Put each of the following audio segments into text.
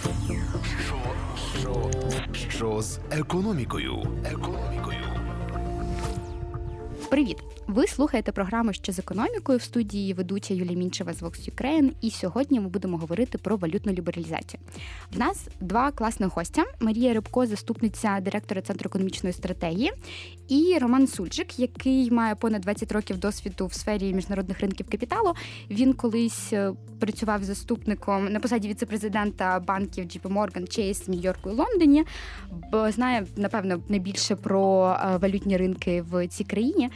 Що, що, що з економікою? Економікою. Привіт! Ви слухаєте програму що з економікою в студії ведуча Юлія Мінчева з Vox Ukraine. І сьогодні ми будемо говорити про валютну лібералізацію. В нас два класних гостя: Марія Рибко, заступниця директора центру економічної стратегії, і Роман Сульджик, який має понад 20 років досвіду в сфері міжнародних ринків капіталу. Він колись е, працював заступником на посаді віцепрезидента банків JP Morgan, Chase, Нью-Йорку і Лондоні. Бо знає напевно найбільше про е, валютні ринки в цій країні.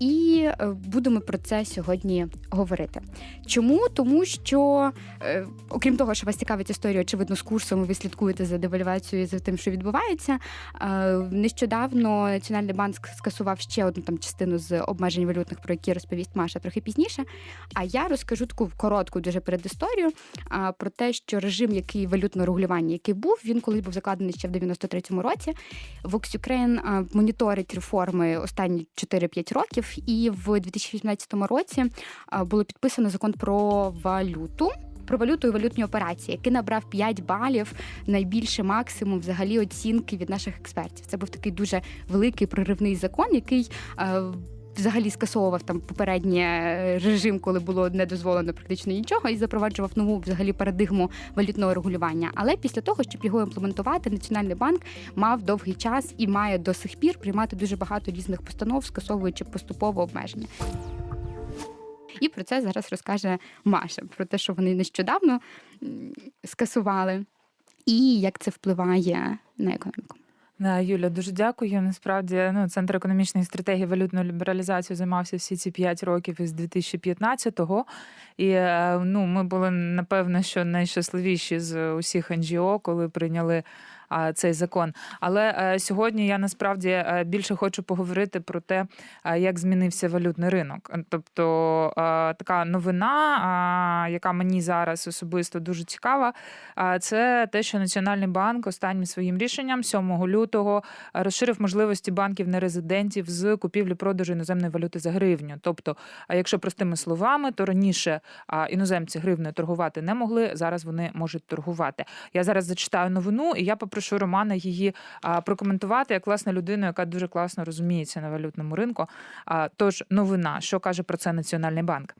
І е, будемо про це сьогодні говорити. Чому? Тому що, е, окрім того, що вас цікавить історія, очевидно, з курсом, ви слідкуєте за девальвацією за тим, що відбувається. е, Нещодавно Національний банк скасував ще одну там частину з обмежень валютних, про які розповість Маша трохи пізніше. А я розкажу таку коротку дуже передісторію про те, що режим, який валютного регулювання, який був, він колись був закладений ще в 93-му році. Vox Ukraine моніторить реформи останні 4-5 років, і в 2018 році було підписано закон про валюту. Про валюту і валютні операції, який набрав 5 балів, найбільше максимум взагалі оцінки від наших експертів. Це був такий дуже великий проривний закон, який взагалі скасовував там попередній е, режим, коли було не дозволено практично нічого, і запроваджував нову взагалі парадигму валютного регулювання. Але після того, щоб його імплементувати, Національний банк мав довгий час і має до сих пір приймати дуже багато різних постанов, скасовуючи поступово обмеження. І про це зараз розкаже Маша про те, що вони нещодавно скасували, і як це впливає на економіку. Да, Юля, дуже дякую. Насправді, ну, центр економічної стратегії валютної лібералізації займався всі ці 5 років із 2015-го. І е, ну, ми були напевно, що найщасливіші з усіх НГО, коли прийняли цей закон. Але е, сьогодні я насправді е, більше хочу поговорити про те, е, як змінився валютний ринок. Тобто така новина, яка мені зараз особисто дуже цікава, це те, що Національний банк останнім своїм рішенням 7 лютого розширив можливості банків нерезидентів з купівлі-продажу іноземної валюти за гривню. Тобто, якщо простими словами, то раніше іноземці гривнею торгувати не могли, зараз вони можуть торгувати. Я зараз зачитаю новину, і я попрошу Романа її прокоментувати як власне людину, яка дуже класно розуміється на валютному ринку. А, тож новина, що каже про це Національний банк.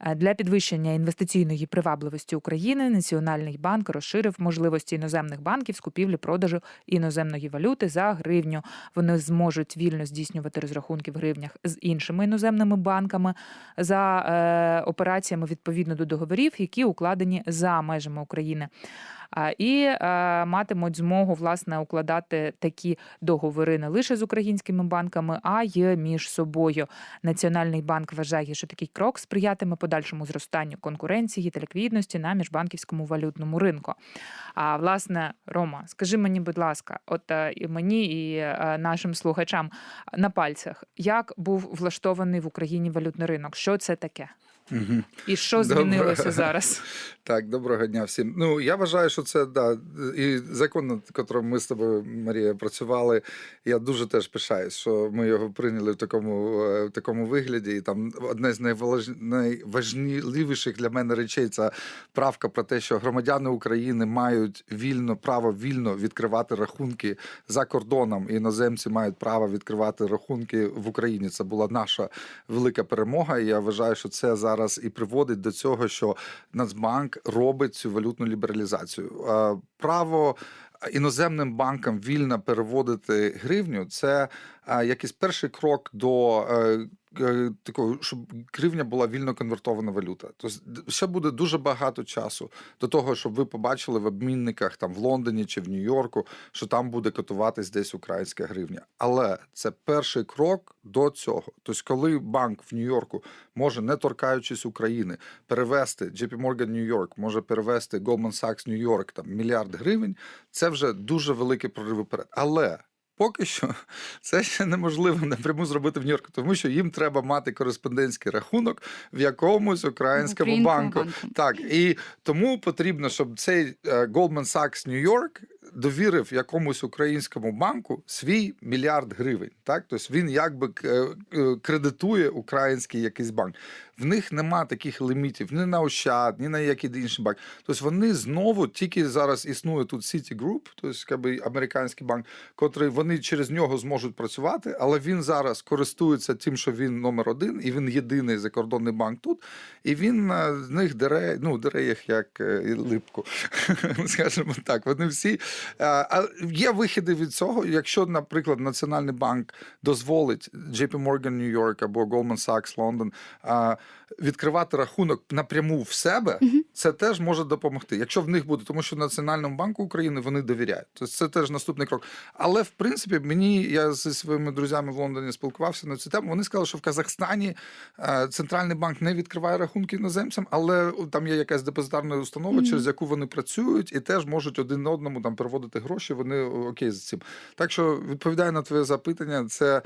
Е, Для підвищення інвестиційної привабливості України Національний банк розширив можливості іноземних банків з купівлі-продажу іноземної валюти за гривню. Вони зможуть вільно здійснювати розрахунки в гривнях з іншими іноземними банками за е, операціями відповідно до договорів, які укладені за межами України. І матимуть змогу власне укладати такі договори не лише з українськими банками, а й між собою. Національний банк вважає, що такий крок сприятиме подальшому зростанню конкуренції та ліквідності на міжбанківському валютному ринку. А власне, Рома, скажи мені, будь ласка, от е, і мені і е, нашим слухачам на пальцях, як був влаштований в Україні валютний ринок? Що це таке? Мгм. І що Добре. змінилося зараз? Так, доброго дня всім. Ну я вважаю, що це да і закон, над котрим ми з тобою, Марія, працювали. Я дуже теж пишаюсь, що ми його прийняли в такому е, в такому вигляді. І там одне з найваж- найважливіших для мене речей це правка про те, що громадяни України мають вільно право вільно відкривати рахунки за кордоном. І іноземці мають право відкривати рахунки в Україні. Це була наша велика перемога. І я вважаю, що це зараз і приводить до цього, що Нацбанк робить цю валютну лібералізацію. Право іноземним банкам вільно переводити гривню це якийсь перший крок до. е, е, Такого, щоб гривня була вільно конвертована валюта. Тобто ще буде дуже багато часу до того, щоб ви побачили в обмінниках там в Лондоні чи в Нью-Йорку, що там буде котуватись десь українська гривня. Але це перший крок до цього. Тобто, коли банк в Нью-Йорку може, не торкаючись України, перевести JP Morgan York, може перевести Goldman Sachs York там мільярд гривень, це вже дуже великий прорив вперед. Але Поки що це ще неможливо напряму зробити в Нью-Йорку, тому що їм треба мати кореспондентський рахунок в якомусь українському банку. банку. Так і тому потрібно, щоб цей е, Goldman Sachs New York довірив якомусь українському банку свій мільярд гривень. Так, тобто він якби е, е, кредитує український якийсь банк. В них нема таких лімітів ні на Ощад, ні на який інший банк. Тобто вони знову тільки зараз існує тут Citigroup, тобто якби американський банк, котрий вони через нього зможуть працювати, але він зараз користується тим, що він номер один, і він єдиний закордонний банк тут. І він е, з них дере, ну дере їх як липку, скажімо так. Вони всі а є вихіди від цього. Якщо, наприклад, Національний банк дозволить JP Morgan New York або Goldman Sachs London відкривати рахунок напряму в себе, це теж може допомогти. Якщо в них буде, тому що Національному банку України вони довіряють. Тобто це теж наступний крок. Але в принципі, мені я зі своїми друзями в Лондоні спілкувався на цю тему. Вони сказали, що в Казахстані е, центральний банк не відкриває рахунки іноземцям, але там є якась депозитарна установа, через яку вони працюють, і теж можуть один одному там переводити гроші. Вони окей з цим. Так що відповідаю на твоє запитання, це.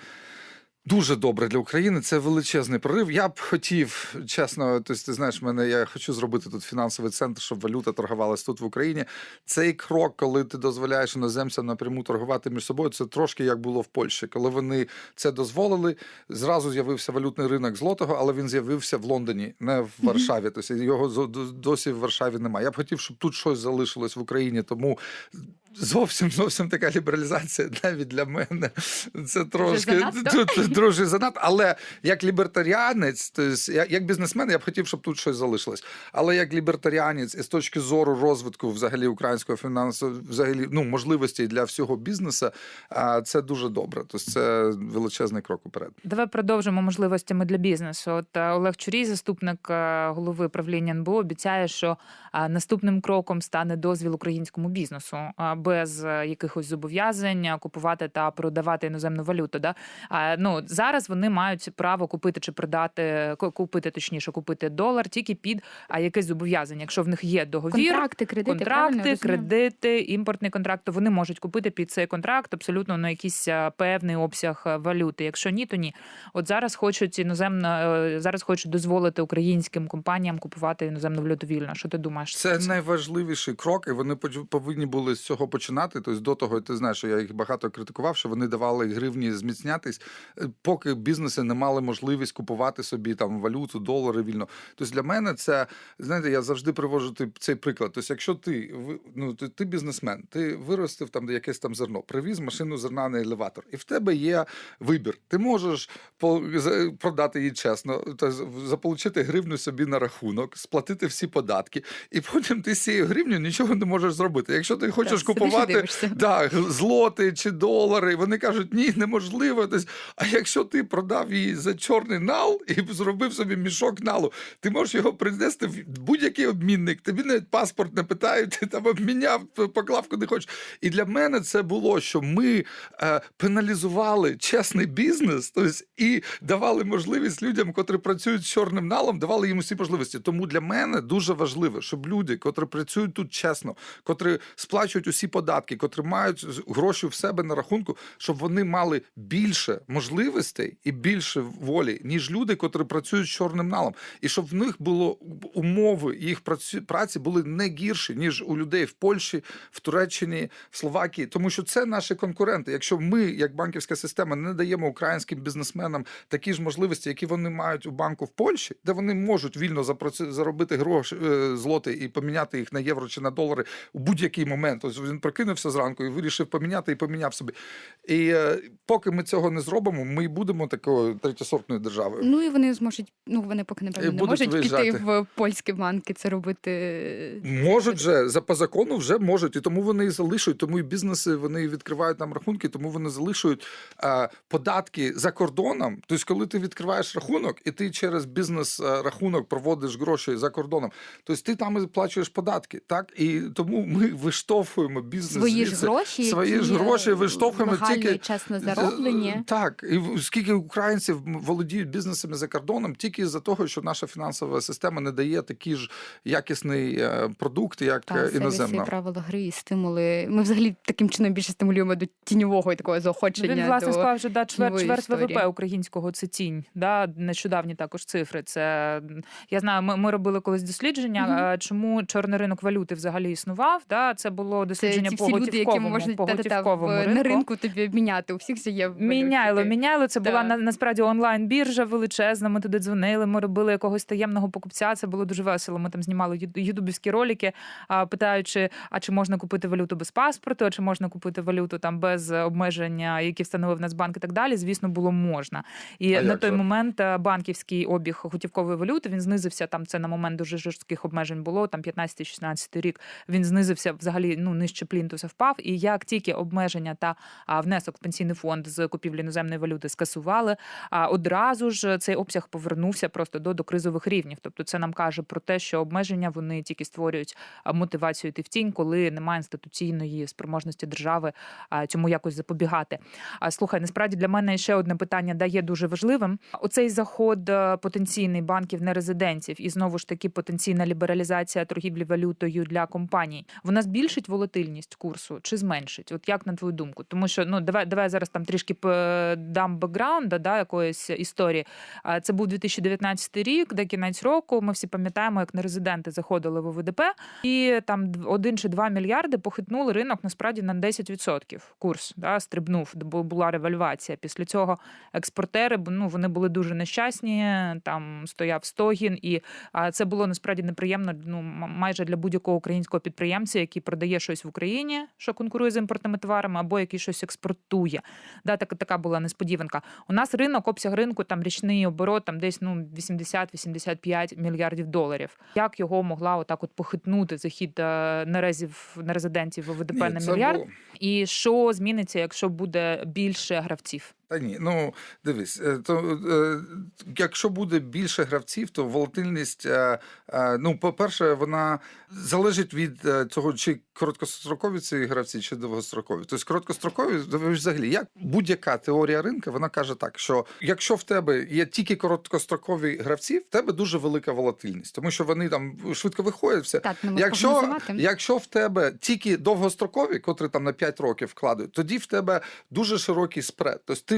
Дуже добре для України. Це величезний прорив. Я б хотів, чесно, тобто, ти знаєш, мене я хочу зробити тут фінансовий центр, щоб валюта торгувалась тут в Україні. Цей крок, коли ти дозволяєш іноземцям напряму торгувати між собою, це трошки як було в Польщі. Коли вони це дозволили, зразу з'явився валютний ринок злотого, але він з'явився в Лондоні, не в Варшаві. Тобто його досі в Варшаві немає. Я б хотів, щоб тут щось залишилось в Україні, тому. Зовсім зовсім така лібералізація навіть для мене. Це трошки друже занадто. Але як лібертаріанець, то есть, як, бізнесмен, я б хотів, щоб тут щось залишилось. Але як лібертаріанець, і з точки зору розвитку взагалі українського фінансу, взагалі ну можливостей для всього бізнесу, а, це дуже добре. Тобто це величезний крок уперед. Давай продовжимо можливостями для бізнесу. От е, Олег Чурій, заступник е, голови правління НБУ, обіцяє, що е, наступним кроком стане дозвіл українському бізнесу без якихось зобов'язань купувати та продавати іноземну валюту. Да? А, Ну зараз вони мають право купити чи продати, ку- купити точніше, купити долар тільки під а, якесь зобов'язання. Якщо в них є договір, Контракти, кредити, контракти, кредити, імпортний контракт, то вони можуть купити під цей контракт абсолютно на якийсь певний обсяг валюти. Якщо ні, то ні. От зараз хочуть іноземно е, зараз хочуть дозволити українським компаніям купувати іноземну валюту вільно. Що ти думаєш? Це найважливіший крок, і вони поч- повинні були з цього починати. Тобто до того, ти знаєш, що я їх багато критикував, що вони давали гривні зміцнятись, е, поки бізнеси не мали можливість купувати собі там валюту, долари вільно. Тобто для мене це знаєте, я завжди привожу цей приклад. Тобто, якщо ти ну ти, ти бізнесмен, ти виростив там якесь там зерно, привіз машину зерна на елеватор, і в тебе є вибір. Ти можеш продати її чесно, з- заполучити гривню собі на рахунок, сплатити всі податки, і потім ти з цією гривню нічого не можеш зробити. Якщо ти хочеш і купувати да, злоти чи долари, вони кажуть, ні, неможливо. Тобто, а якщо ти продав її за чорний нал і зробив собі мішок налу, ти можеш його принести в будь-який обмінник. Тобі навіть паспорт не питають, ти там обміняв, поклав куди хочеш. І для мене це було, що ми е, пеналізували чесний бізнес, тобто, і давали можливість людям, котрі працюють з чорним налом, давали їм усі можливості. Тому для мене дуже важливо, щоб люди, котрі працюють тут чесно, котрі сплачують усі податки, котрі мають гроші в себе на рахунку, щоб вони мали більше можливостей і більше волі, ніж люди, котрі працюють з чорним налом, і щоб в них було умови їх праці, були не гірші, ніж у людей в Польщі, в Туреччині, в Словакії, тому що це наші конкуренти. Якщо ми, як банківська система, не даємо українським бізнесменам такі ж можливості, які вони мають у банку в Польщі, де вони можуть вільно заробити гроші е, злоти і поміняти їх на євро чи на долари у будь-який момент. Ось він прокинувся зранку і вирішив поміняти і поміняв собі. І е, поки ми цього не зробимо, ми й будемо такою третєсортною державою. Ну і вони зможуть, ну вони поки напевно не можуть виїжджати. піти в польські банки це робити. Можуть же за по закону вже можуть, і тому вони і залишують. Тому і бізнеси вони відкривають там рахунки, тому вони залишують е, податки за кордоном. Тобто, коли ти відкриваєш рахунок, і ти через бізнес е, рахунок проводиш гроші за кордоном, тобто ти там і сплачуєш податки. Так і тому ми виштовхуємо бізнес Свої ж гроші, свої ж гроші виштовхуємо тільки чесно зароблені. Так, і скільки українців володіють бізнесами за кордоном, тільки з-за того, що наша фінансова система не дає такий ж якісний е, продукт, як Та, е, сервіси, іноземна. правила гри і стимули. Ми взагалі таким чином більше стимулюємо до тіньового і такого заохочення. Він власне до... сказав, що да, чверть, чверть історії. ВВП українського це тінь. Да, нещодавні також цифри. Це я знаю, ми, ми робили колись дослідження, Мгм. е, чому чорний ринок валюти взагалі існував. Да, це було дослідження обмеження ці по всі люди, які можуть в- на ринку. тобі обміняти. У всіх же є Міняйло, міняйло. Це була на, насправді онлайн-біржа величезна. Ми туди дзвонили, ми робили якогось таємного покупця. Це було дуже весело. Ми там знімали ютубівські ролики, питаючи, а чи можна купити валюту без паспорту, а чи можна купити валюту там без обмеження, які встановив Нацбанк і так далі. Звісно, було можна. І А на той же? момент е, банківський обіг готівкової валюти він знизився. Там це на момент дуже жорстких обмежень було. Там 15-16 рік він знизився взагалі ну нижче плінтуса впав. І як тільки обмеження та внесок в пенсійний фонд з купівлі іноземної валюти скасували, одразу ж цей обсяг повернувся просто до, до кризових рівнів. Тобто, це нам каже про те, що обмеження вони тільки створюють мотивацію йти в тінь, коли немає інституційної спроможності держави цьому якось запобігати. Слухай, насправді для мене ще одне питання да є дуже важливим. Оцей заход е, потенційний банків нерезидентів і знову ж таки потенційна лібералізація торгівлі валютою для компаній. Вона збільшить волатильність курсу чи зменшить? От як на твою думку? Тому що ну давай давай зараз там трішки дам бекграунда, да, якоїсь історії. Це був 2019 рік, де кінець року. Ми всі пам'ятаємо, як нерезиденти заходили в ОВДП, і там 1 чи 2 мільярди похитнули ринок насправді на 10%. Курс да, стрибнув, бо була ревальвація. Після цього експортери ну, вони були дуже нещасні. Там стояв стогін, і це було насправді неприємно. Ну майже для будь-якого українського підприємця, який продає щось в Україні, що конкурує з імпортними товарами, або який щось експортує. Да, так, така була несподіванка. У нас ринок, обсяг ринку, там річний оборот, там десь ну 80-85 мільярдів доларів. Як його могла отак от похитнути захід е, на нерезидентів ВВДП ВДП Ні, на мільярд? було- І що зміниться, якщо буде більше гравців? Та ні, ну дивись, е, то е, якщо буде більше гравців, то волатильність, е, ну, по-перше, вона залежить від того, чи короткострокові ці гравці, чи довгострокові. Тобто короткострокові, взагалі, як будь-яка теорія ринку, вона каже так, що якщо в тебе є тільки короткострокові гравці, в тебе дуже велика волатильність, тому що вони там швидко виходять, все. Так, Якщо, якщо в тебе тільки довгострокові, котрі там на 5 років вкладають, тоді в тебе дуже широкий спред. Тобто ти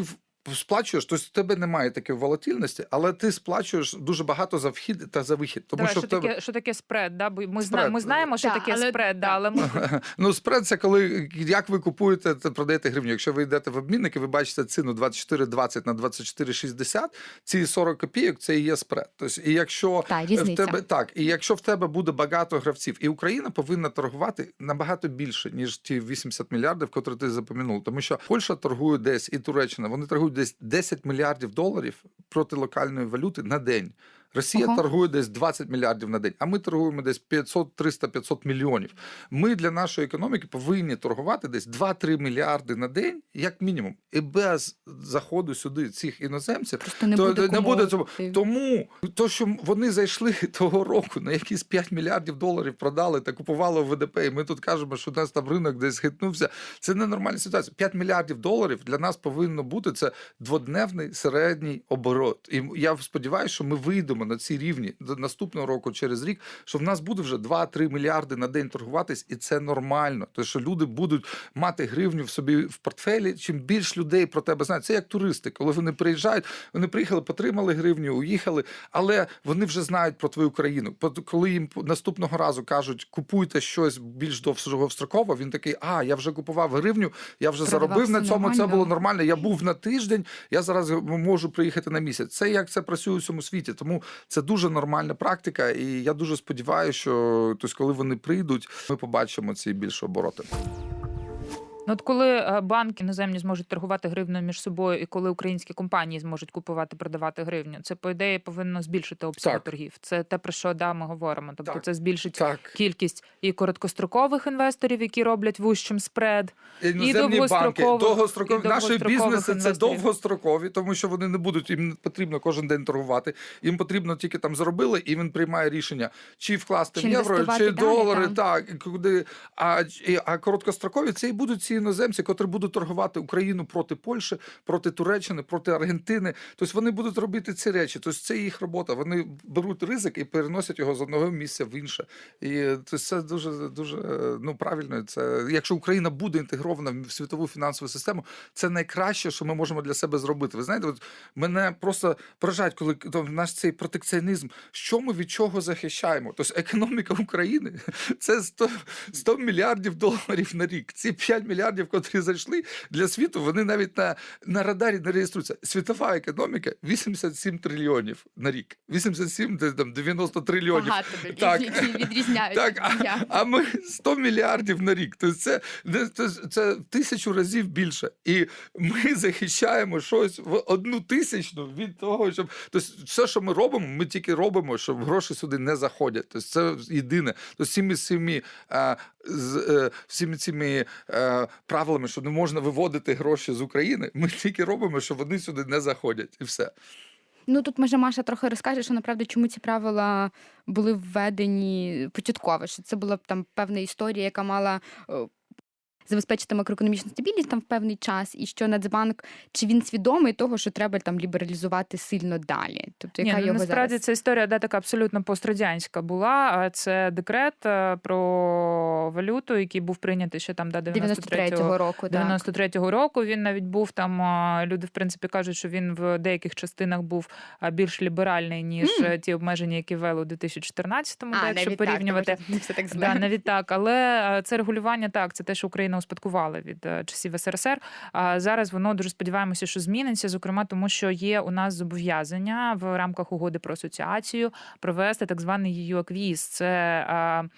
сплачуєш, тобто в тебе немає такої волатильності, але ти сплачуєш дуже багато за вхід та за вихід. Тому Давай, що що, в тебе таке, що таке спред? Да? Бо ми, зна, Спред. ми знаємо, що Так, таке але- спред, да, але ми ну спред це коли як ви купуєте та продаєте гривню. Якщо ви йдете в обмінник і ви бачите ціну 24,20 на 24,60, ці 40 копійок це і є спред. Тобто, і якщо Та, в різниця. тебе так, і якщо в тебе буде багато гравців, і Україна повинна торгувати набагато більше, ніж ті 80 мільярдів, котрі ти запомінув. Тому що Польща торгує десь і Туреччина, вони торгують десь 10 мільярдів доларів проти локальної валюти на день. Росія Ого. торгує десь 20 мільярдів на день, а ми торгуємо десь 500, 300, 500 мільйонів. Ми для нашої економіки повинні торгувати десь 2-3 мільярди на день, як мінімум, і без заходу сюди цих іноземців. Просто не то буде не буде цього. Тому то, що вони зайшли того року на якісь 5 мільярдів доларів продали та купували в ВДП, і ми тут кажемо, що у нас там ринок десь хитнувся. Це ненормальна ситуація. 5 мільярдів доларів для нас повинно бути це дводневний середній оборот. І я сподіваюся, що ми вийдемо на ці рівні до наступного року через рік, що в нас буде вже 2-3 мільярди на день торгуватись, і це нормально. Тому що люди будуть мати гривню в собі в портфелі. Чим більш людей про тебе знають, це як туристи, коли вони приїжджають, вони приїхали, потримали гривню, уїхали, але вони вже знають про твою країну. Коли їм наступного разу кажуть, купуйте щось більш довгостроково, він такий: а я вже купував гривню, я вже Продавав заробив на цьому. Це було нормально. Я був на тиждень, я зараз можу приїхати на місяць. Це як це працює у всьому світі. Тому це дуже нормальна практика, і я дуже сподіваюся, що тось, коли вони прийдуть, ми побачимо ці більші обороти. Ну, от коли е, банки іноземні зможуть торгувати гривною між собою, і коли українські компанії зможуть купувати, продавати гривню, це по ідеї повинно збільшити обсяг Так. торгів. Це те про що да, ми говоримо. Тобто, Так. це збільшить Так, кількість і короткострокових інвесторів, які роблять вущим спред. іноземні банки, довгострокових- довгострокові і наші бізнеси це довгострокові, тому що вони не будуть їм потрібно кожен день торгувати. Їм потрібно тільки там заробили, і він приймає рішення, чи вкласти Чи в євро, чи далі, долари. так. Так куди а, а короткострокові це і будуть ці іноземці, котрі будуть торгувати Україну проти Польщі, проти Туреччини, проти Аргентини. Тобто вони будуть робити ці речі. Тобто це їх робота. Вони беруть ризик і переносять його з одного місця в інше. І тобто, це дуже дуже е, ну правильно. Це якщо Україна буде інтегрована в світову фінансову систему, це найкраще, що ми можемо для себе зробити. Ви знаєте, от мене просто поражають, коли то, наш цей протекціонізм, що ми від чого захищаємо? Тобто економіка України це 100, 100 мільярдів доларів на рік. Ці 5 мільярдів, котрі зайшли для світу, вони навіть на, на радарі не реєструються. Світова економіка 87 трильйонів на рік. 87, де там 90 трильйонів. Багато Так. які відрізняються. Так, а, а ми 100 мільярдів на рік. Тобто це, це, це тисячу разів більше. І ми захищаємо щось в одну тисячну від того, щоб тобто, все, що ми робимо, ми тільки робимо, щоб гроші сюди не заходять. Тобто це єдине. Тобто всіми цими, е, з, е, всіми цими е, правилами, що не можна виводити гроші з України, ми тільки робимо, що вони сюди не заходять, і все. Ну тут може Маша трохи розкаже, що направду чому ці правила були введені початково. Що це була б там певна історія, яка мала. Е, Забезпечити макроекономічну стабільність там в певний час, і що Нацбанк чи він свідомий того, що треба там лібералізувати сильно далі? Тобто, яка Ні, ну, його насправді зараз? ця історія да, така абсолютно пострадянська була. Це декрет е, про валюту, який був прийнятий ще там до 93-го 93-го року. Так. 93-го року він навіть був там. Люди в принципі кажуть, що він в деяких частинах був більш ліберальний ніж е, ті обмеження, які ввели у 2014-му, А, да, якщо навіть так, порівнювати. тому все так Да, зле. навіть так, але е, це регулювання так, це те, що Україна успадкувала від е, часів СРСР. Зараз воно дуже сподіваємося, що зміниться, зокрема, тому що є у нас зобов'язання в рамках угоди про асоціацію провести так званий eu аквіз Це е,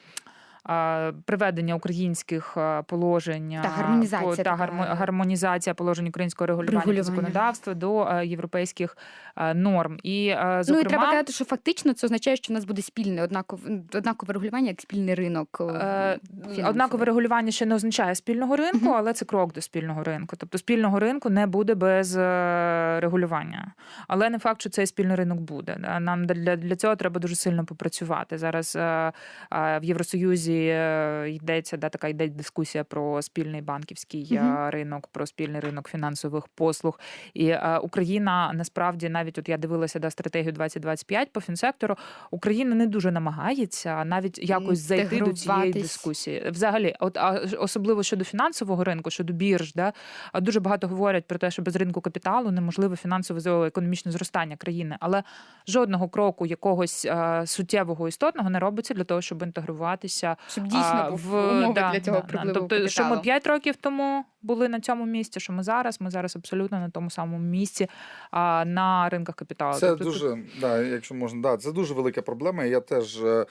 Приведення українських е, положень Та гармонізація та гармо- гармонізація положень українського регулювання Регулювання. законодавства до е, європейських е, норм. І е, Ну і треба казати, що фактично це означає, що у нас буде спільне однакове однакове регулювання, як спільний ринок. е, Е, фінансовий. Однакове регулювання ще не означає спільного ринку, Мгм. але це крок до спільного ринку. Тобто спільного ринку не буде без е, регулювання. Але не факт, що цей спільний ринок буде. Нам для, для цього треба дуже сильно попрацювати. Зараз е, е, в Євросоюзі е, йдеться да, така йде дискусія про спільний банківський Мгм. ринок, про спільний ринок фінансових послуг. І е, Україна насправді навіть от я дивилася да, стратегію 2025 по фінсектору. Україна не дуже намагається навіть якось зайти до цієї дискусії. Взагалі, от а особливо щодо фінансового ринку, щодо бірж, да дуже багато говорять про те, що без ринку капіталу неможливе фінансове економічне зростання країни, але жодного кроку якогось суттєвого істотного не робиться для того, щоб інтегруватися щоб дійсно а, в умови для цього да, да. припливу Тобто, що ми капіталу. 5 років тому були на цьому місці, що ми зараз, ми зараз абсолютно на тому самому місці а, на ринках капіталу. Це Тобто тут- дуже, да, якщо можна, да, це дуже велика проблема. Я теж е,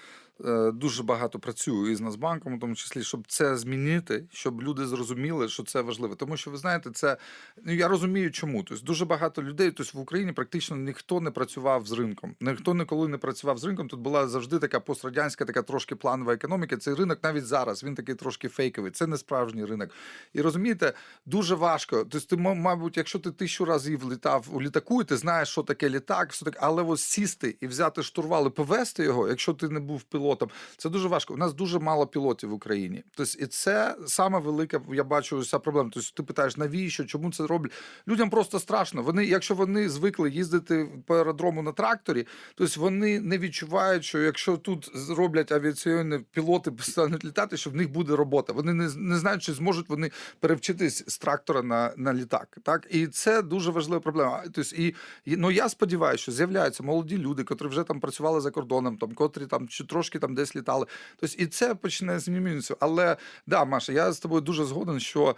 дуже багато працюю із Нацбанком, в тому числі, щоб це змінити, щоб люди зрозуміли, що це важливо. Тому що ви знаєте, це ну я розумію, чому. Тобто дуже багато людей, тобто в Україні практично ніхто не працював з ринком. Ніхто ніколи не працював з ринком. Тут була завжди така пострадянська, така трошки планова економіка. Цей ринок навіть зараз він такий трошки фейковий. Це не справжній ринок. І розумієте, дуже важко. Тобто, ти, ма- мабуть, якщо ти тисячу разів літав у літаку, і ти знаєш, що таке літак, що таке, але ось сісти і взяти штурвал і повести його, якщо ти не був пілотом, це дуже важко. У нас дуже мало пілотів в Україні. Тобто, і це саме велика, я бачу, ця проблема. Тобто, ти питаєш, навіщо, чому це роблять? Людям просто страшно. Вони, якщо вони звикли їздити по аеродрому на тракторі, тобто вони не відчувають, що якщо тут зроблять авіаційні пілоти стануть літати, що в них буде робота. Вони не, не знають, чи зможуть вони перевчитись з трактора на, на літак. Так і це дуже важлива проблема. Тобто, і ну я сподіваюся, що з'являються молоді люди, котрі вже там працювали за кордоном, там котрі там чи трошки там десь літали. Тобто, і це почне змінюватися. Але да, Маша, я з тобою дуже згоден, що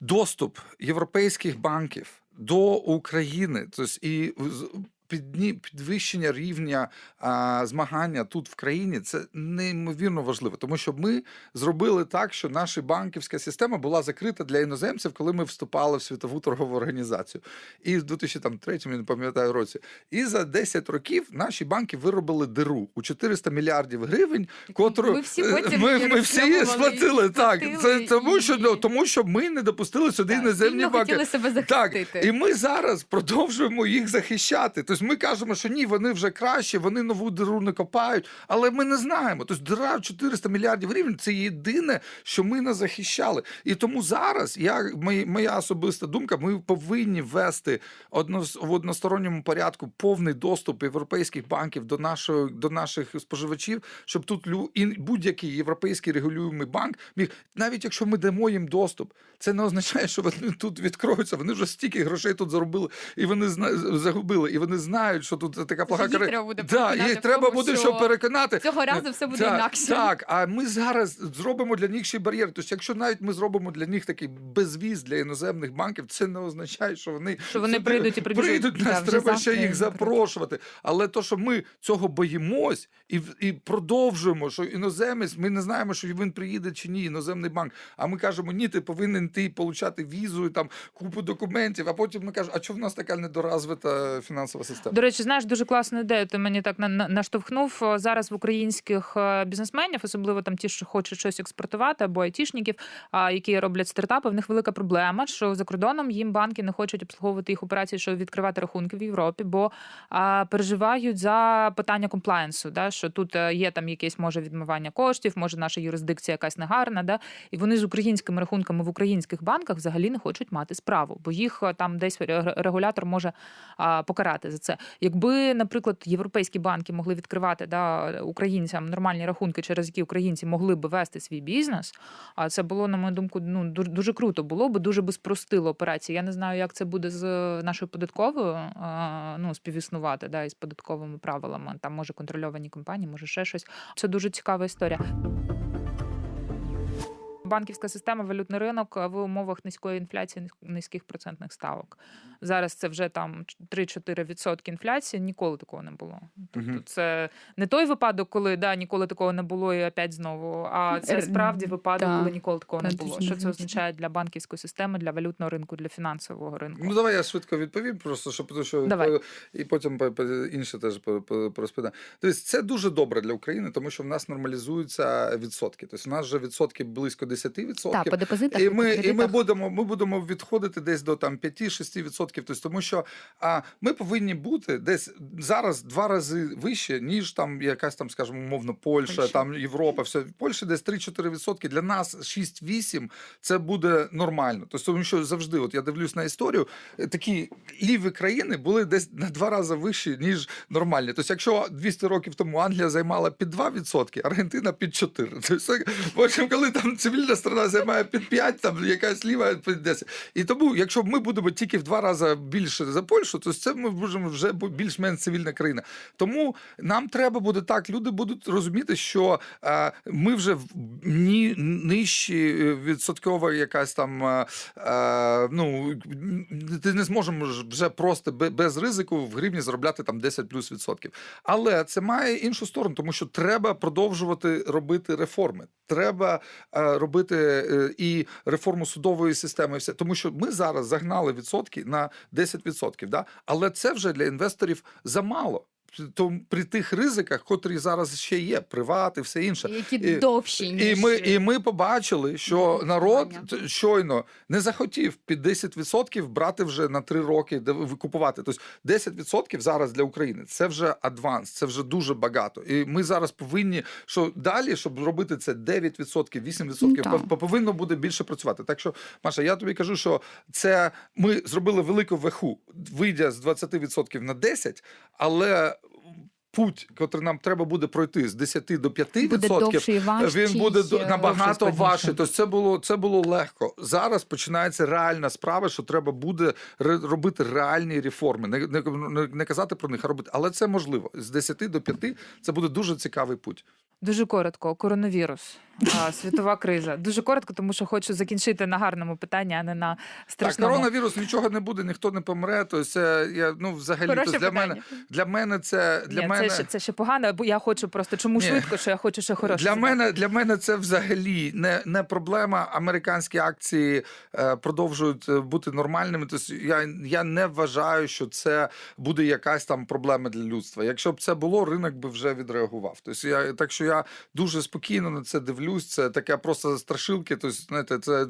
доступ європейських банків до України, тобто і підвищення рівня а, змагання тут в країні це неймовірно важливо, тому що ми зробили так, що наша банківська система була закрита для іноземців, коли ми вступали в світову торгову організацію. І в 2003, я не пам'ятаю році. І за 10 років наші банки виробили диру у 400 мільярдів гривень, котру Ми всі потім ми, ми всі сплатили. Так, це тому, що і- ну, тому, що ми не допустили сюди Так, іноземні банки. себе Так, і ми зараз продовжуємо їх захищати. Тобто Тобто ми кажемо, що ні, вони вже краще, вони нову диру не копають, але ми не знаємо. Тобто дира в 400 мільярдів гривень це єдине, що ми не захищали. І тому зараз я моя, особиста думка, ми повинні ввести одно, в односторонньому порядку повний доступ європейських банків до нашої до наших споживачів, щоб тут будь-який європейський регулюємий банк міг, навіть якщо ми дамо їм доступ, це не означає, що вони тут відкроються. Вони вже стільки грошей тут заробили, і вони загубили, і вони знають, що тут така плоха їх треба буде да, їх треба тому, буде, що щоб переконати. Цього разу все буде так, інакше. Так, а ми зараз зробимо для них ще бар'єр. Тобто, якщо навіть ми зробимо для них такий безвіз для іноземних банків, це не означає, що вони Що вони прийдуть і прибіжуть. прийдуть. Нас вже треба ще їх запрошувати. Але то, що ми цього боїмось і, і продовжуємо, що іноземець, ми не знаємо, що він приїде чи ні, іноземний банк. А ми кажемо, ні, ти повинен ти получати візу, там купу документів. А потім ми кажемо, а чому в нас така недоразвита фінансова система? До речі, знаєш, дуже класну ідею. Ти мені так на- на- наштовхнув зараз в українських е, бізнесменів, особливо там ті, що хочуть щось експортувати, або айтішників, які роблять стартапи. В них велика проблема, що за кордоном їм банки не хочуть обслуговувати їх операції, щоб відкривати рахунки в Європі, бо переживають за питання комплаєнсу, да, що тут е, є там якесь може відмивання коштів, може наша юрисдикція якась негарна, да, і вони з українськими рахунками в українських банках взагалі не хочуть мати справу, бо їх е, там десь ре- регулятор може покарати за це. Якби, наприклад, європейські банки могли відкривати да, українцям нормальні рахунки, через які українці могли би вести свій бізнес, а це було, на мою думку, ну дуже, круто було би, дуже би спростило операції. Я не знаю, як це буде з нашою податковою ну, співіснувати да, із податковими правилами. Там може контрольовані компанії, може ще щось. Це дуже цікава історія. Банківська система, валютний ринок в умовах низької інфляції, низьких процентних ставок. Зараз це вже там 3-4% інфляції. Ніколи такого не було. Тобто це не той випадок, коли да, ніколи такого не було, і опять знову. А це Е, справді випадок, коли ніколи такого не було. Що це означає для банківської системи, для валютного ринку, для фінансового ринку? Ну, давай я швидко відповім, просто щоб що Давай. і потім по- по- інше теж по- по- Тобто це дуже добре для України, тому що в нас нормалізуються відсотки. Тобто у нас вже відсотки близько 10%. Так, по депозитах І по ми, і ми будемо ми будемо відходити десь до там 5-6%. Тобто, тому що а, ми повинні бути десь зараз два рази вище, ніж там якась там, скажімо, умовно, Польща, Польща. там Європа. Все в Польщі десь 3-4%. Для нас 6-8% це буде нормально. Тобто, тому що завжди, от я дивлюсь на історію, такі ліві країни були десь на два рази вищі, ніж нормальні. Тобто, якщо 200 років тому Англія займала під 2%, Аргентина під 4%. Тобто, потім, коли там цивільна страна займає під 5%, там якась ліва під 10%. І тому, якщо ми будемо тільки в два рази більше за Польщу, то це ми будемо вже більш-менш цивільна країна. Тому нам треба буде так, люди будуть розуміти, що е, ми вже в ні нижчі е, відсоткова якась там. Е, е, ну ти не зможемо вже просто без ризику в гривні заробляти там 10 плюс відсотків. Але це має іншу сторону, тому що треба продовжувати робити реформи. Треба е, робити е, і реформу судової системи, і все тому, що ми зараз загнали відсотки на 10%, да? але це вже для інвесторів замало. То при тих ризиках, котрі зараз ще є, приват і все інше. Які І- довші, І ми, і ми побачили, що народ щойно не захотів під 10% брати вже на 3 роки, де ви- купувати. Тобто 10% зараз для України це вже адванс, це вже дуже багато. І ми зараз повинні, що далі, щоб робити це 9%, 8%, Ну, повинно буде більше працювати. Так що, Маша, я тобі кажу, що це ми зробили велику веху, вийдя з 20% на 10%, але. Путь, який нам треба буде пройти з 10 до 5%, буде довший важчий. він буде до- е, набагато важче. Тобто це було це було легко. Зараз починається реальна справа, що треба буде робити реальні реформи. Не, не, не, не казати про них, а робити. Але це можливо. З 10 до 5 це буде дуже цікавий путь. Дуже коротко, коронавірус, а, світова криза. Дуже коротко, тому що хочу закінчити на гарному питанні, а не на Так, коронавірус нічого не буде, ніхто не помре. Тобто це я ну взагалі то для питання. мене для мене це для Ні, мене. це, ще, це ще погано, бо я хочу просто чому Ні. швидко, що я хочу ще хороше. Для задати. мене, для мене це взагалі не, не проблема. Американські акції е, продовжують е, бути нормальними. Тобто я, я не вважаю, що це буде якась там проблема для людства. Якщо б це було, ринок би вже відреагував. Тобто я так що я дуже спокійно на це дивлюсь. Ділюсь, це таке просто страшилки. Тобто, знаєте, це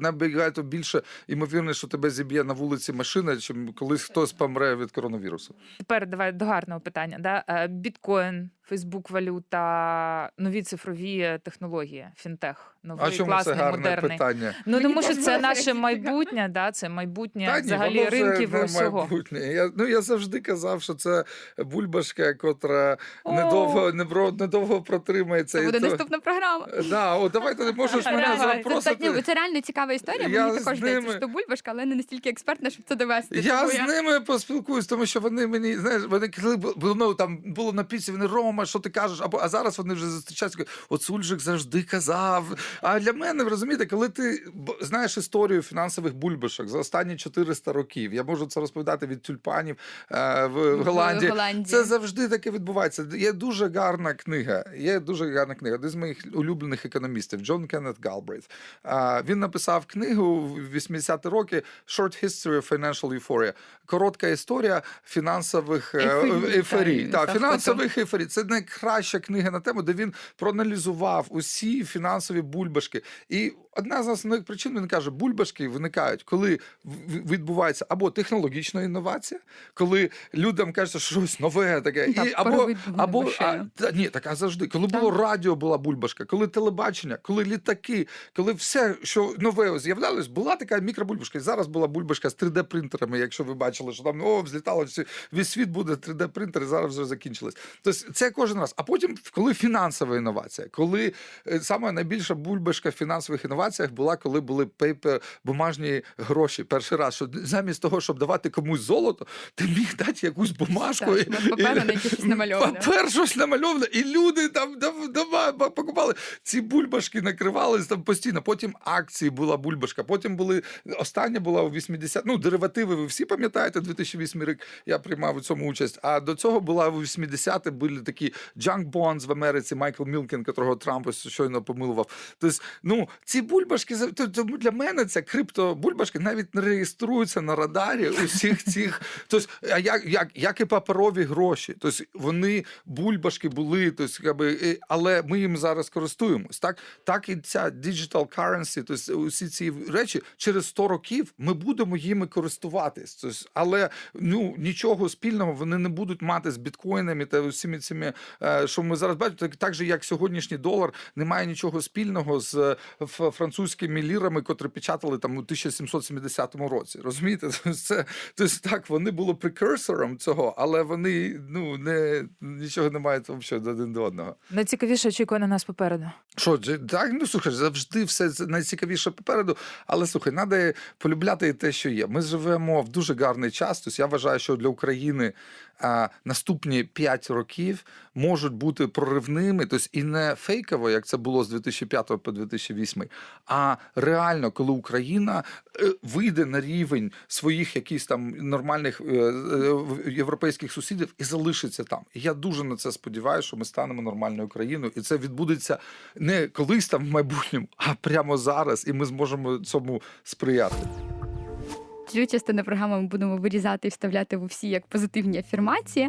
набагато більше ймовірно, що тебе зіб'є на вулиці машина, чим колись хтось помре від коронавірусу. Тепер давай до гарного питання. Да? Е, Біткоін, Фейсбук, валюта, нові цифрові технології, фінтех, новий а чому це гарне модерний. питання? Ну Мені тому що це наше майбутнє, да? це майбутнє Та ні, взагалі воно вже ринків не усього. майбутнє. Я, ну, я завжди казав, що це бульбашка, котра О! недовго, недовго, недовго протримається. Це і буде то- наступна програма. Да, о, давайте ти можеш мене Давай. Це, запросити. це, це реально цікава історія, Я мені також з здається, ними- що бульбашка, але не настільки експертна, щоб це довести. Я Тому з ними поспілкуюсь, тому що вони мені знаєш, вони коли було ну, там було на піці, вони Рома, що ти кажеш? Або а зараз вони вже зустрічаються. От Сульжик завжди казав. А для мене розумієте, коли ти знаєш історію фінансових бульбашок за останні 400 років, я можу це розповідати від тюльпанів е, в, В Голландії. Голландії. Це завжди таке відбувається. Є дуже гарна книга. Є дуже гарна книга. Один з моїх улюблених економістів Джон Кеннет Галбрейт. А, Він написав книгу в 80-ті роки Short History of Financial Euphoria. Коротка історія фінансових е, Так, так, фінансових ейфорій. Це найкраща книга на тему, де він проаналізував усі фінансові бульбашки. І одна з основних причин він каже: бульбашки виникають, коли відбувається або технологічна інновація, коли людям кажеться, що щось нове таке, Ну, так, і або, або а, та, ні, так а завжди, коли Так. було радіо, була бульбашка, коли телебачення, коли літаки, коли все, що нове з'являлось, була така мікробульбашка. І зараз була бульбашка з 3D-принтерами. Якщо ви бачили, що там о, взлітало всі, весь світ буде 3D-принтер, і зараз вже закінчилось. Тобто це кожен раз. А потім, коли фінансова інновація, коли е, саме найбільша бульбашка фінансових інноваціях була, коли були пейпер, бумажні гроші. Перший раз, що замість того, щоб давати комусь золото, ти міг дати якусь бумажку. Так, щось намальоване. Папер щось намальоване, і люди там давай, покупали. Ці бульбашки накривались там постійно. Потім акції була бульбашка. Потім були остання була у 80 Ну, деривативи. Ви всі пам'ятаєте, 2008 рік я приймав у цьому участь. А до цього була у 80-ті були такі junk bonds в Америці. Майкл Мілкін, котрого Трамп щойно помилував. Тобто, ну ці бульбашки то- тому для мене ця криптобульбашки навіть не реєструються на радарі усіх цих. Тобто, а як, як, як і паперові гроші. Тобто вони бульбашки були, тобто, якби, але ми їм зараз користуємось. Так, так і ця digital currency, тобто усі ці речі через 100 років ми будемо їми користуватись. Тобто, але ну нічого спільного вони не будуть мати з біткоїнами та усіми цими, е, що ми зараз бачимо. Так, так же, як сьогоднішній долар не має нічого спільного з е, французькими лірами, котрі печатали там у 1770 році. Розумієте? Тобто Це тобто, так, вони були прекурсором цього, але вони ну не нічого не мають взагалі один до одного. Найцікавіше очікує на нас попереду. Що, так, ну слухай, завжди все найцікавіше попереду. Але слухай, треба полюбляти те, що є. Ми живемо в дуже гарний час. Тобто я вважаю, що для України наступні 5 років можуть бути проривними, тобто і не фейково, як це було з 2005 по 2008, а реально, коли Україна е, вийде на рівень своїх якихось там нормальних е, е, європейських сусідів і залишиться там. І я дуже на це сподіваюся, що ми станемо нормальною країною, і це відбудеться не колись там в майбутньому, а прямо зараз, і ми зможемо цьому сприяти. Цю частину програми ми будемо вирізати і вставляти в усі як позитивні афірмації.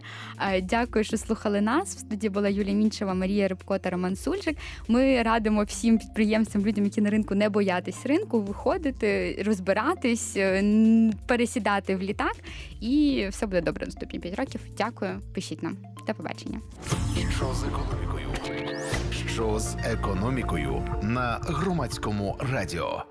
Е, Дякую, що слухали нас. В студії була Юлія Мінчева, Марія Рибко та Роман Сульчик. Ми радимо всім підприємцям, людям, які на ринку не боятись ринку, виходити, розбиратись, е, пересідати в літак, і все буде добре наступні 5 років. Дякую, пишіть нам. До побачення. Що з економікою? Що з економікою на громадському радіо?